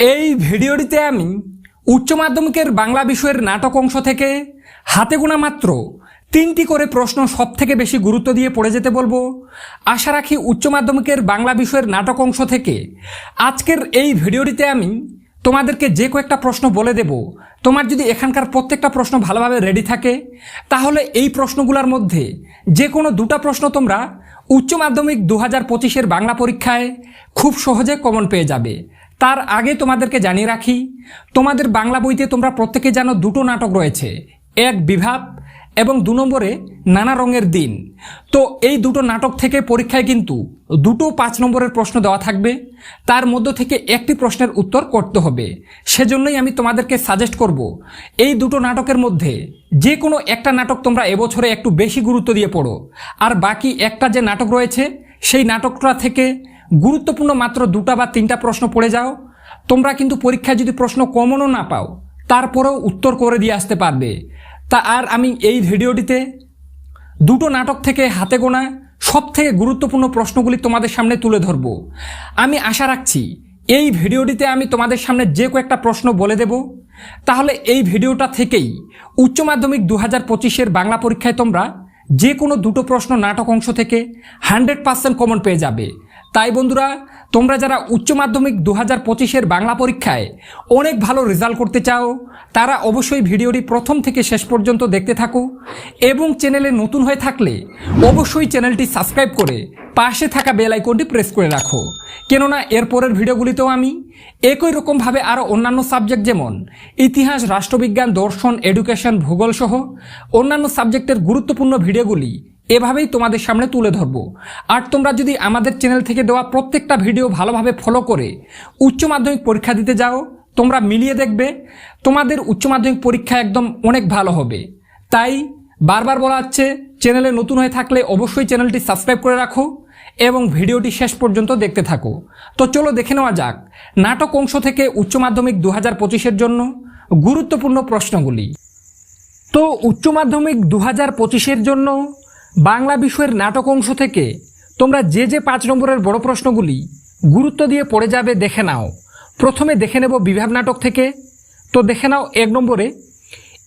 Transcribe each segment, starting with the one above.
এই ভিডিওটিতে আমি উচ্চ মাধ্যমিকের বাংলা বিষয়ের নাটক অংশ থেকে হাতে গোনা মাত্র তিনটি করে প্রশ্ন সব থেকে বেশি গুরুত্ব দিয়ে পড়ে যেতে বলব। আশা রাখি উচ্চ মাধ্যমিকের বাংলা বিষয়ের নাটক অংশ থেকে আজকের এই ভিডিওটিতে আমি তোমাদেরকে যে কয়েকটা প্রশ্ন বলে দেব। তোমার যদি এখানকার প্রত্যেকটা প্রশ্ন ভালোভাবে রেডি থাকে, তাহলে এই প্রশ্নগুলোর মধ্যে যে কোনো দুটা প্রশ্ন তোমরা উচ্চ মাধ্যমিক দু হাজার পঁচিশের বাংলা পরীক্ষায় খুব সহজে কমন পেয়ে যাবে। তার আগে তোমাদেরকে জানিয়ে রাখি, তোমাদের বাংলা বইতে তোমরা প্রত্যেকে জানো দুটো নাটক রয়েছে, এক বিভাব এবং দু নম্বরে নানা রঙের দিন। তো এই দুটো নাটক থেকে পরীক্ষায় কিন্তু দুটো পাঁচ নম্বরের প্রশ্ন দেওয়া থাকবে, তার মধ্য থেকে একটি প্রশ্নের উত্তর করতে হবে। সেজন্যই আমি তোমাদেরকে সাজেস্ট করব, এই দুটো নাটকের মধ্যে যে কোনো একটা নাটক তোমরা এবছরে একটু বেশি গুরুত্ব দিয়ে পড়ো, আর বাকি একটা যে নাটক রয়েছে, সেই নাটকটা থেকে গুরুত্বপূর্ণ মাত্র দুটা বা তিনটা প্রশ্ন পড়ে যাও। তোমরা কিন্তু পরীক্ষায় যদি প্রশ্ন কমনও না পাও, তারপরেও উত্তর করে দিয়ে আসতে পারবে। তা আর আমি এই ভিডিওটিতে দুটো নাটক থেকে হাতে গোনা সব থেকে গুরুত্বপূর্ণ প্রশ্নগুলি তোমাদের সামনে তুলে ধরব। আমি আশা রাখছি এই ভিডিওটিতে আমি তোমাদের সামনে যে কয়েকটা প্রশ্ন বলে দেব। তাহলে এই ভিডিওটা থেকেই উচ্চ মাধ্যমিক দু হাজার পঁচিশের বাংলা পরীক্ষায় তোমরা যে কোনো দুটো প্রশ্ন নাটক অংশ থেকে হান্ড্রেড পার্সেন্ট কমন পেয়ে যাবে। তাই বন্ধুরা, তোমরা যারা উচ্চ মাধ্যমিক দু হাজার পঁচিশের বাংলা পরীক্ষায় অনেক ভালো রেজাল্ট করতে চাও, তারা অবশ্যই ভিডিওটি প্রথম থেকে শেষ পর্যন্ত দেখতে থাকো এবং চ্যানেলে নতুন হয়ে থাকলে অবশ্যই চ্যানেলটি সাবস্ক্রাইব করে পাশে থাকা বেল আইকনটি প্রেস করে রাখো। কেননা এরপরের ভিডিওগুলিতেও আমি একই রকমভাবে আরও অন্যান্য সাবজেক্ট যেমন ইতিহাস, রাষ্ট্রবিজ্ঞান, দর্শন, এডুকেশন, ভূগোল সহ অন্যান্য সাবজেক্টের গুরুত্বপূর্ণ ভিডিওগুলি এভাবেই তোমাদের সামনে তুলে ধরব। আর তোমরা যদি আমাদের চ্যানেল থেকে দেওয়া প্রত্যেকটা ভিডিও ভালোভাবে ফলো করে উচ্চ মাধ্যমিক পরীক্ষা দিতে যাও, তোমরা মিলিয়ে দেখবে, তোমাদের উচ্চ মাধ্যমিক পরীক্ষা একদম অনেক ভালো হবে। তাই বারবার বলা হচ্ছে চ্যানেলে নতুন হয়ে থাকলে অবশ্যই চ্যানেলটি সাবস্ক্রাইব করে রাখো এবং ভিডিওটি শেষ পর্যন্ত দেখতে থাকো। তো চলো দেখে নেওয়া যাক, নাটক অংশ থেকে উচ্চ মাধ্যমিক দু হাজার পঁচিশের জন্য গুরুত্বপূর্ণ প্রশ্নগুলি। তো উচ্চ মাধ্যমিক দু হাজার পঁচিশের জন্য বাংলা বিষয়ের নাটক অংশ থেকে তোমরা যে যে পাঁচ নম্বরের বড় প্রশ্নগুলি গুরুত্ব দিয়ে পড়ে যাবে দেখে নাও। প্রথমে দেখে নেব বিভাব নাটক থেকে। তো দেখে নাও এক নম্বরে,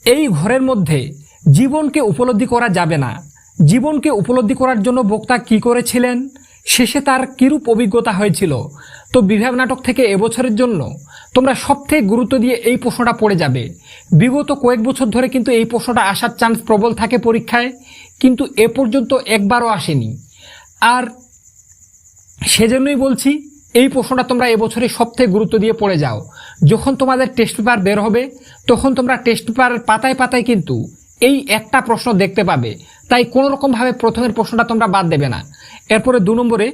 এই ঘরের মধ্যে জীবনকে উপলব্ধি করা যাবে না। জীবনকে উপলব্ধি করার জন্য বক্তা কি করেছিলেন? শেষে তার কিরূপ অভিজ্ঞতা হয়েছিল? তো বিভাগ নাটক থেকে এবছরের জন্য তোমরা সবথেকে গুরুত্ব দিয়ে এই প্রশ্নটা পড়ে যাবে। বিগত কয়েক বছর ধরে কিন্তু এই প্রশ্নটা আসার চান্স প্রবল থাকে পরীক্ষায়। কিন্তু এ পর্যন্ত একবারও আসেনি। আর সেজন্যই বলছি, এই প্রশ্নটা তোমরা এবছরে সবথেকে গুরুত্ব দিয়ে পড়ে যাও। যখন তোমাদের টেস্ট পেপার বের হবে, তখন তোমরা টেস্ট পেপারের পাতায় পাতায় কিন্তু এই একটা প্রশ্ন দেখতে পাবে। তাই কোনো রকমভাবে প্রথমের প্রশ্নটা তোমরা বাদ দেবে না। এরপরে দু নম্বরে,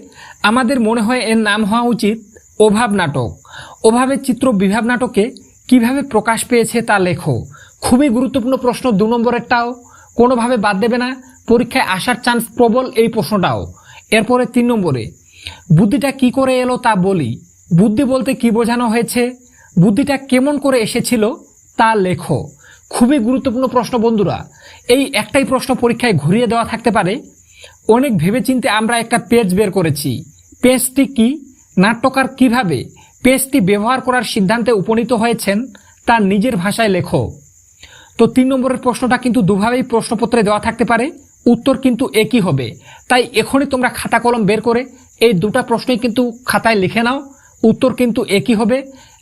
আমাদের মনে হয় এর নাম হওয়া উচিত অভাব নাটক। অভাবের চিত্র বিভাব নাটকে কীভাবে প্রকাশ পেয়েছে তা লেখো। খুবই গুরুত্বপূর্ণ প্রশ্ন দু নম্বরেরটাও। কোনোভাবে বাদ দেবে না। পরীক্ষায় আসার চান্স প্রবল এই প্রশ্নটাও। এরপরে তিন নম্বরে, বুদ্ধিটা কি করে এলো তা বলি। বুদ্ধি বলতে কি বোঝানো হয়েছে? বুদ্ধিটা কেমন করে এসেছিল তা লেখো। খুবই গুরুত্বপূর্ণ প্রশ্ন বন্ধুরা। এই একটাই প্রশ্ন পরীক্ষায় ঘুরিয়ে দেওয়া থাকতে পারে। অনেক ভেবেচিন্তে আমরা একটা পেজ বের করেছি। পেজটি কি? নাট্যকার কীভাবে? পেজটি ব্যবহার করার সিদ্ধান্তে উপনীত হয়েছেন তার নিজের ভাষায় লেখো। তো তিন নম্বরের প্রশ্নটা কিন্তু দুভাবেই প্রশ্নপত্রে দেওয়া থাকতে পারে। উত্তর কিন্তু একই হবে। তাই এখনই তোমরা খাতা কলম বের করে এই দুটা প্রশ্নই কিন্তু খাতায় লিখে নাও। উত্তর কিন্তু একই হবে।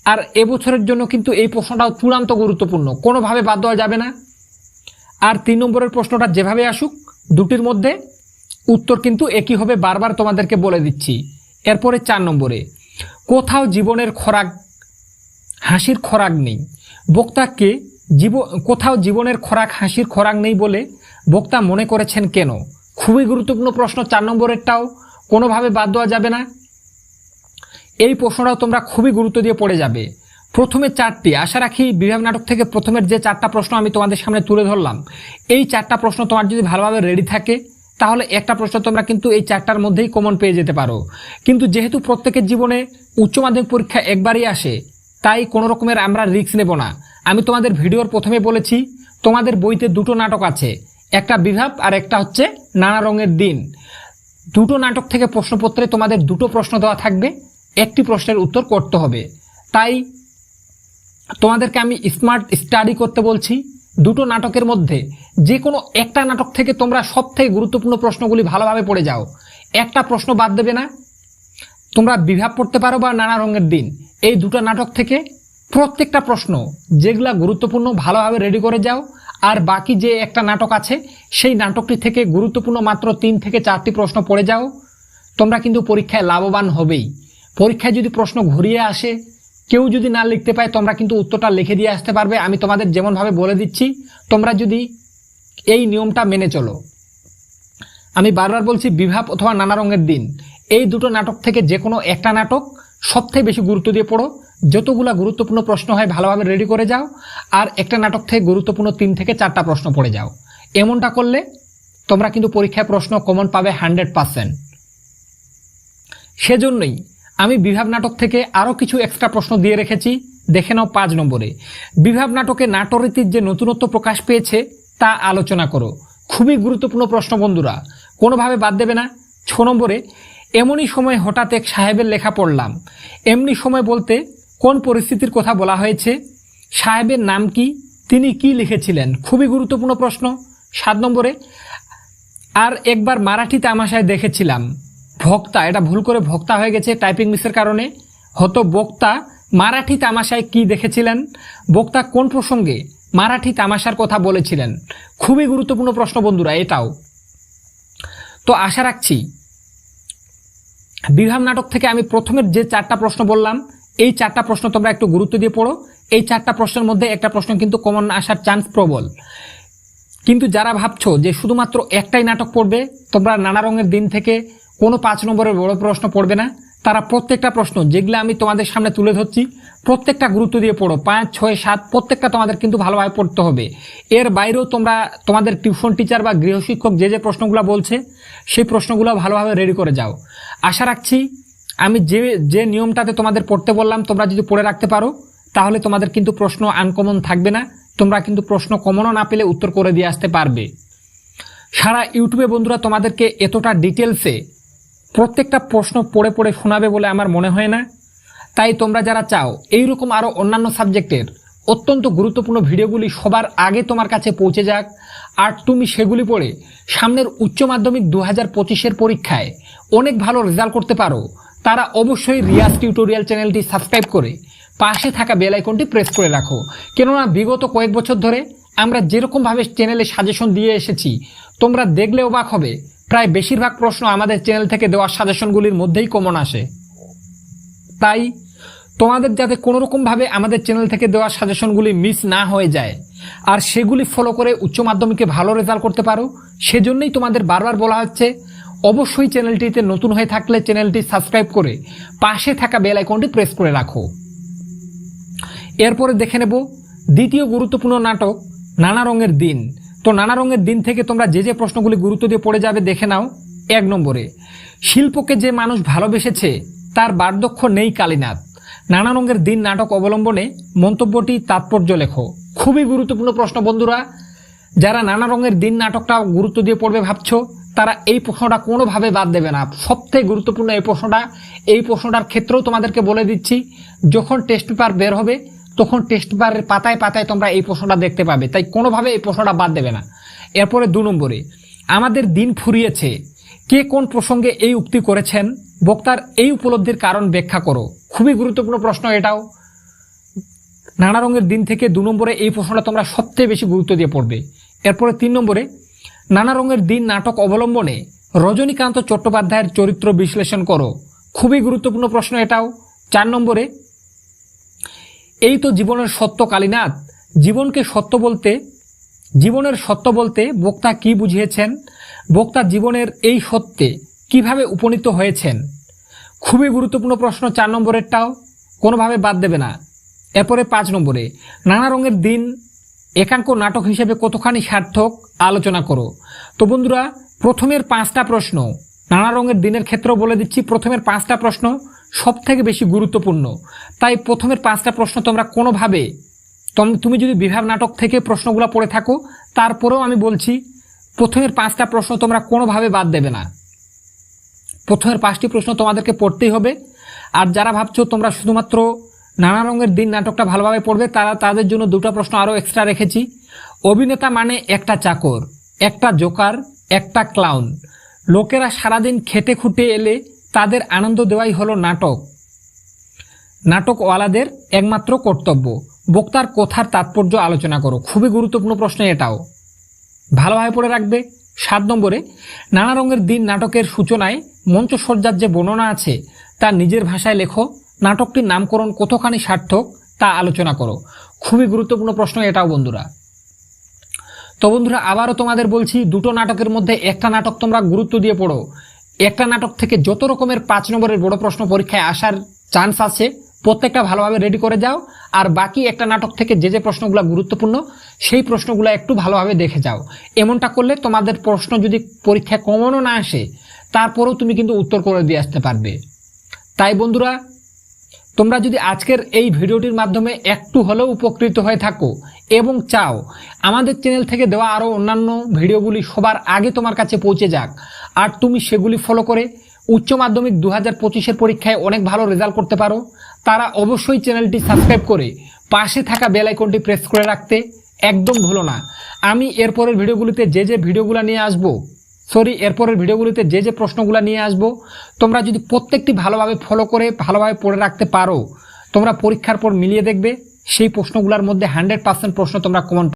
আর এবছরের জন্য কিন্তু এই প্রশ্নটাও চূড়ান্ত গুরুত্বপূর্ণ। কোনোভাবে বাদ দেওয়া যাবে না। আর তিন নম্বরের প্রশ্নটা যেভাবে আসুক, দুটির মধ্যে উত্তর কিন্তু একই হবে বারবার তোমাদেরকে বলে দিচ্ছি। এরপরে চার নম্বরে, কোথাও জীবনের খোরাক, হাসির খোরাক নেই। বক্তাকে জীব, কোথাও জীবনের খোরাক, হাসির খোরাক নেই বলে বক্তা মনে করেছেন কেন? খুবই গুরুত্বপূর্ণ প্রশ্ন, চার নম্বরেরটাও। কোনোভাবে বাদ দেওয়া যাবে না। এই প্রশ্নটাও তোমরা খুবই গুরুত্ব দিয়ে পড়ে যাবে। প্রথমে চারটি। আশা রাখি বিভাগ নাটক থেকে প্রথমের যে চারটা প্রশ্ন আমি তোমাদের সামনে তুলে ধরলাম, এই চারটা প্রশ্ন তোমার যদি ভালোভাবে রেডি থাকে, তাহলে একটা প্রশ্ন তোমরা কিন্তু এই চারটার মধ্যেই কমন পেয়ে যেতে পারো। কিন্তু যেহেতু প্রত্যেকের জীবনে উচ্চ মাধ্যমিক পরীক্ষা একবারই আসে, তাই কোনো রকমের আমরা রিস্ক নেব না। আমি তোমাদের ভিডিওর প্রথমে বলেছি, তোমাদের বইতে দুটো নাটক আছে। একটা বিভাব আর একটা হচ্ছে নানা রঙের দিন। দুটো নাটক থেকে প্রশ্নপত্রে তোমাদের দুটো প্রশ্ন দেওয়া থাকবে। একটি প্রশ্নের উত্তর করতে হবে। তাই তোমাদেরকে আমি স্মার্ট স্টাডি করতে বলছি। দুটো নাটকের মধ্যে যে কোনো একটা নাটক থেকে তোমরা সব থেকে গুরুত্বপূর্ণ প্রশ্নগুলি ভালোভাবে পড়ে যাও। একটা প্রশ্ন বাদ দেবে না। তোমরা বিভাগ পড়তে পারো বা নানা রঙের দিন। এই দুটো নাটক থেকে প্রত্যেকটা প্রশ্ন যেগুলা গুরুত্বপূর্ণ ভালোভাবে রেডি করে যাও। আর বাকি যে একটা নাটক আছে, সেই নাটকটি থেকে গুরুত্বপূর্ণ মাত্র তিন থেকে চারটি প্রশ্ন পড়ে যাও। তোমরা কিন্তু পরীক্ষায় লাভবান হবেই। পরীক্ষায় যদি প্রশ্ন ঘুরিয়ে আসে, কেউ যদি না লিখতে পায়, তোমরা কিন্তু উত্তরটা লিখে দিয়ে আসতে পারবে। আমি তোমাদের যেমনভাবে বলে দিচ্ছি, তোমরা যদি এই নিয়মটা মেনে চলো। আমি বারবার বলছি বিভাব অথবা নানা রঙের দিন। এই দুটো নাটক থেকে যে কোনো একটা নাটক সবথেকে বেশি গুরুত্ব দিয়ে পড়ো। যতগুলা গুরুত্বপূর্ণ প্রশ্ন হয়, ভালোভাবে রেডি করে যাও। আর একটা নাটক থেকে গুরুত্বপূর্ণ তিন থেকে চারটা প্রশ্ন পড়ে যাও। এমনটা করলে তোমরা কিন্তু পরীক্ষায় প্রশ্ন কমন পাবে হান্ড্রেড পার্সেন্ট সেজন্যই আমি বিভাগ নাটক থেকে আরও কিছু এক্সট্রা প্রশ্ন দিয়ে রেখেছি। দেখে নাও পাঁচ নম্বরে। বিভাগ নাটকে নাটরীতির যে নতুনত্ব প্রকাশ পেয়েছে, তা আলোচনা করো। খুবই গুরুত্বপূর্ণ প্রশ্ন বন্ধুরা। কোনোভাবে বাদ দেবে না। ছ নম্বরে, এমনই সময় হঠাৎ এক সাহেবের লেখা পড়লাম। এমনি সময় বলতে কোন পরিস্থিতির কথা বলা হয়েছে? সাহেবের নাম কি? তিনি কি লিখেছিলেন? খুবই গুরুত্বপূর্ণ প্রশ্ন। সাত নম্বরে, আর একবার মারাঠি তামাশায় দেখেছিলাম। ভক্তা, এটা ভুল করে ভক্তা হয়ে গেছে টাইপিং মিসের কারণে। হতো বক্তা, মারাঠি তামাশায় কি দেখেছিলেন? বক্তা কোন প্রসঙ্গে মারাঠি তামাশার কথা বলেছিলেন? খুবই গুরুত্বপূর্ণ প্রশ্ন বন্ধুরা, এটাও। তো আশা রাখছি, বিভাগ নাটক থেকে আমি প্রথমের যে চারটা প্রশ্ন বললাম এই চারটা প্রশ্ন তোমরা একটু গুরুত্ব দিয়ে পড়ো। এই চারটা প্রশ্নের মধ্যে একটা প্রশ্ন কিন্তু কমন আসার চান্স প্রবল। কিন্তু যারা ভাবছ যে শুধুমাত্র একটাই নাটক পড়বে, তোমরা নানা রঙের দিন থেকে কোনো পাঁচ নম্বরের বড় প্রশ্ন পড়বে না। তারা প্রত্যেকটা প্রশ্ন যেগুলো আমি তোমাদের সামনে তুলে ধরছি, প্রত্যেকটা গুরুত্ব দিয়ে পড়ো। পাঁচ, ছয়, সাত, প্রত্যেকটা তোমাদের কিন্তু ভালোভাবে পড়তে হবে। এর বাইরেও তোমরা তোমাদের টিউশন টিচার বা গৃহশিক্ষক যে যে প্রশ্নগুলো বলছে, সেই প্রশ্নগুলো ভালোভাবে রেডি করে যাও। আশা রাখছি আমি যে যে নিয়মটাতে তোমাদের পড়তে বললাম, তোমরা যদি পড়ে রাখতে পারো, তাহলে তোমাদের কিন্তু প্রশ্ন আনকমন থাকবে না। তোমরা কিন্তু প্রশ্ন কমনও না পেলে উত্তর করে দিয়ে আসতে পারবে। সারা ইউটিউবে বন্ধুরা, তোমাদেরকে এতটা ডিটেলসে প্রত্যেকটা প্রশ্ন পড়ে পড়ে শোনাবে বলে আমার মনে হয় না। তাই তোমরা যারা চাও, এইরকম আরও অন্যান্য সাবজেক্টের অত্যন্ত গুরুত্বপূর্ণ ভিডিওগুলি সবার আগে তোমার কাছে পৌঁছে যাক। আর তুমি সেগুলি পড়ে সামনের উচ্চ মাধ্যমিক দু হাজার পঁচিশের পরীক্ষায় অনেক ভালো রেজাল্ট করতে পারো। তারা অবশ্যই রিয়াজ টিউটোরিয়াল চ্যানেলটি সাবস্ক্রাইব করে পাশে থাকা বেল আইকনটি প্রেস করে রাখো। কেননা বিগত কয়েক বছর ধরে আমরা যেরকমভাবে চ্যানেলে সাজেশন দিয়ে এসেছি, তোমরা দেখলে অবাক হবে। প্রায় বেশিরভাগ প্রশ্ন আমাদের চ্যানেল থেকে দেওয়া সাজেশনগুলির মধ্যেই কমন আসে। তাই তোমাদের যাতে কোনো রকমভাবে আমাদের চ্যানেল থেকে দেওয়া সাজেশনগুলি মিস না হয়ে যায়, আর সেগুলি ফলো করে উচ্চ মাধ্যমিকে ভালো রেজাল্ট করতে পারো, সেজন্যই তোমাদের বারবার বলা হচ্ছে অবশ্যই চ্যানেলটিতে নতুন হয়ে থাকলে চ্যানেলটি সাবস্ক্রাইব করে পাশে থাকা বেল আইকনটি প্রেস করে রাখো। এরপরে দেখে নেব দ্বিতীয় গুরুত্বপূর্ণ নাটক, নানা রঙের দিন। তো নানা রঙের দিন থেকে তোমরা যে যে প্রশ্নগুলি গুরুত্ব দিয়ে পড়ে যাবে দেখে নাও। এক নম্বরে, শিল্পকে যে মানুষ ভালোবেসেছে তার বার্ধক্য নেই কালীনাথ। নানা রঙের দিন নাটক অবলম্বনে মন্তব্যটি তাৎপর্য লেখো। খুবই গুরুত্বপূর্ণ প্রশ্ন বন্ধুরা, যারা নানা রঙের দিন নাটকটা গুরুত্ব দিয়ে পড়বে ভাবছ তারা এই প্রশ্নটা কোনোভাবে বাদ দেবে না। সবথেকে গুরুত্বপূর্ণ এই প্রশ্নটা, এই প্রশ্নটার ক্ষেত্রেও তোমাদেরকে বলে দিচ্ছি, যখন টেস্ট পেপার বের হবে, তখন টেস্ট পেপারের পাতায় পাতায় তোমরা এই প্রশ্নটা দেখতে পাবে। তাই কোনোভাবে এই প্রশ্নটা বাদ দেবে না। এরপরে দু নম্বরে, আমাদের দিন ফুরিয়েছে। কে কোন প্রসঙ্গে এই উক্তি করেছেন? বক্তার এই উপলব্ধির কারণ ব্যাখ্যা করো। খুবই গুরুত্বপূর্ণ প্রশ্ন এটাও। নানা রঙের দিন থেকে দু নম্বরে এই প্রশ্নটা তোমরা সবচেয়ে বেশি গুরুত্ব দিয়ে পড়বে। এরপরে তিন নম্বরে নানা রঙের দিন নাটক অবলম্বনে রজনীকান্ত চট্টোপাধ্যায়ের চরিত্র বিশ্লেষণ করো। খুবই গুরুত্বপূর্ণ প্রশ্ন এটাও। চার নম্বরে, এই তো জীবনের সত্য কালীনাথ। জীবনকে সত্য বলতে, জীবনের সত্য বলতে বক্তা কি বুঝিয়েছেন? বক্তা জীবনের এই সত্যে কীভাবে উপনীত হয়েছেন? খুবই গুরুত্বপূর্ণ প্রশ্ন চার নম্বরেরটাও। কোনোভাবে বাদ দেবে না। এরপরে পাঁচ নম্বরে, নানা রঙের দিন একাঙ্ক নাটক হিসেবে কতখানি সার্থক, আলোচনা করো। তো বন্ধুরা, প্রথমের পাঁচটা প্রশ্ন, নানা রঙের দিনের ক্ষেত্রেও বলে দিচ্ছি, প্রথমের পাঁচটা প্রশ্ন সব থেকে বেশি গুরুত্বপূর্ণ। তাই প্রথমের পাঁচটা প্রশ্ন তোমরা কোনোভাবে, তম- তুমি যদি বিভাগ নাটক থেকে প্রশ্নগুলো পড়ে থাকো, তারপরেও আমি বলছি, প্রথমের পাঁচটা প্রশ্ন তোমরা কোনোভাবে বাদ দেবে না। প্রথমের পাঁচটি প্রশ্ন তোমাদেরকে পড়তেই হবে। আর যারা ভাবছ তোমরা শুধুমাত্র নানা রঙের দিন নাটকটা ভালোভাবে পড়বে। তারা তাদের জন্য দুটো প্রশ্ন আরও এক্সট্রা রেখেছি। অভিনেতা মানে একটা চাকর, একটা জোকার, একটা ক্লাউন লোকেরা সারাদিন খেটে খুঁটে এলে তাদের আনন্দ দেওয়াই হলো নাটক। নাটকওয়ালাদের একমাত্র কর্তব্য, বক্তার কথার তাৎপর্য আলোচনা করো। খুবই গুরুত্বপূর্ণ প্রশ্ন এটাও। ভালোভাবে পড়ে রাখবে। সাত নম্বরে, নানা রঙের দিন নাটকের সূচনায় মঞ্চসজ্জার যে বর্ণনা আছে, তা নিজের ভাষায় লেখো। নাটকটির নামকরণ কতখানি সার্থক তা আলোচনা করো। খুবই গুরুত্বপূর্ণ প্রশ্ন এটাও বন্ধুরা। তো বন্ধুরা, আবারও তোমাদের বলছি, দুটো নাটকের মধ্যে একটা নাটক তোমরা গুরুত্ব দিয়ে পড়ো। একটা নাটক থেকে যত রকমের পাঁচ নম্বরের বড় প্রশ্ন পরীক্ষায় আসার চান্স আছে, প্রত্যেকটা ভালোভাবে রেডি করে যাও। আর বাকি একটা নাটক থেকে যে যে প্রশ্নগুলো গুরুত্বপূর্ণ, সেই প্রশ্নগুলো একটু ভালোভাবে দেখে যাও। এমনটা করলে তোমাদের প্রশ্ন যদি পরীক্ষায় কমনও না আসে, তারপরেও তুমি কিন্তু উত্তর করে দিয়ে আসতে পারবে। তাই বন্ধুরা তোমরা যদি আজকের এই ভিডিওটির মাধ্যমে একটু হলেও উপকৃত হয়ে থাকো এবং চাও, আমাদের চ্যানেল থেকে দেওয়া আরও অন্যান্য ভিডিওগুলি সবার আগে তোমার কাছে পৌঁছে যাক। আর তুমি সেগুলি ফলো করে উচ্চ মাধ্যমিক দু হাজার পঁচিশের পরীক্ষায় অনেক ভালো রেজাল্ট করতে পারো। তারা অবশ্যই চ্যানেলটি সাবস্ক্রাইব করে পাশে থাকা বেল আইকনটি প্রেস করে রাখতে একদম ভুলো না। আমি এরপরের ভিডিওগুলিতে যে যে ভিডিওগুলো নিয়ে আসব সরি এরপরের ভিডিওগুলিতে যে যে প্রশ্নগুলো নিয়ে আসব, তোমরা যদি প্রত্যেকটি ভালোভাবে ফলো করে, ভালোভাবে পড়ে রাখতে পারো, তোমরা পরীক্ষার পর মিলিয়ে দেখবে, সেই প্রশ্নগুলোর মধ্যে হান্ড্রেড পার্সেন্ট প্রশ্ন তোমরা কমন